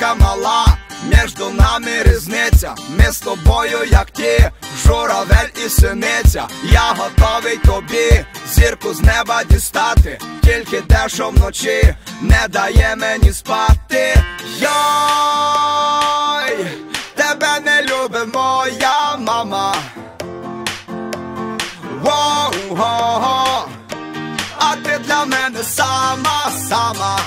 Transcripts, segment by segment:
річка мала, Между нами різниця, ми з тобою, як ті, журавель і синиця, я готовий тобі, зірку з неба дістати, тільки те, що вночі не дає мені спати. Йой, тебе не любить моя мама. Воу, го, го, а ти для мене сама, сама.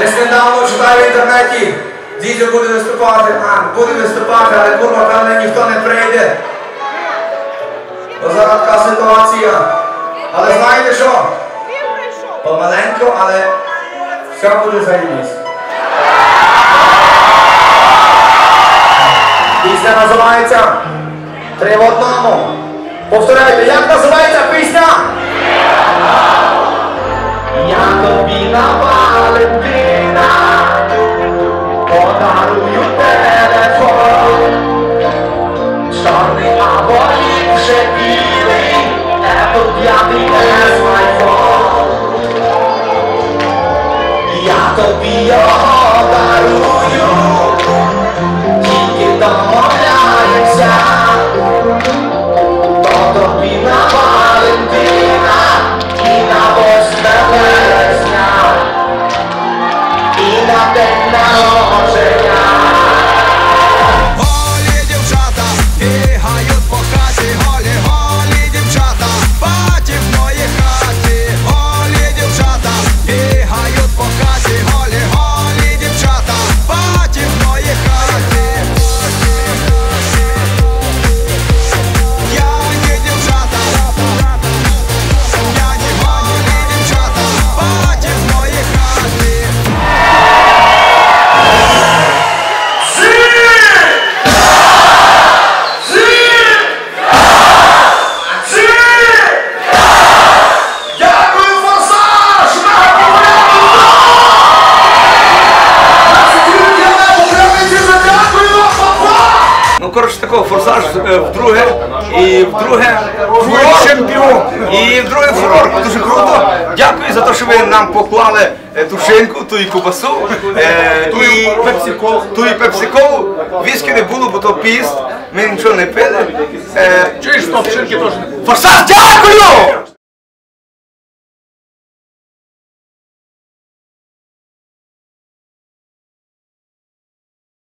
Десь недавно читаю в інтернеті, дідьо буде виступати, а буде виступати, але курва певне ніхто не прийде. Бо зараз така ситуація. Але знаєте що? Помаленьку, але все буде заїбісь. Пісня називається Три в одному. Повторяйте, як називається пісня? Я тобі на Валентина Я тобі його і вдруге фурор чемпіон, і вдруге фурор. Дуже круто. Дякую за те, що ви нам поклали е, ту шинку, ту і кубасу, е, ту і пепсикову. Ту і пепсикову. Віскі не було, бо то піст. Ми нічого не пили. Е, Чуєш, стоп, шинки теж не Форсаж, дякую!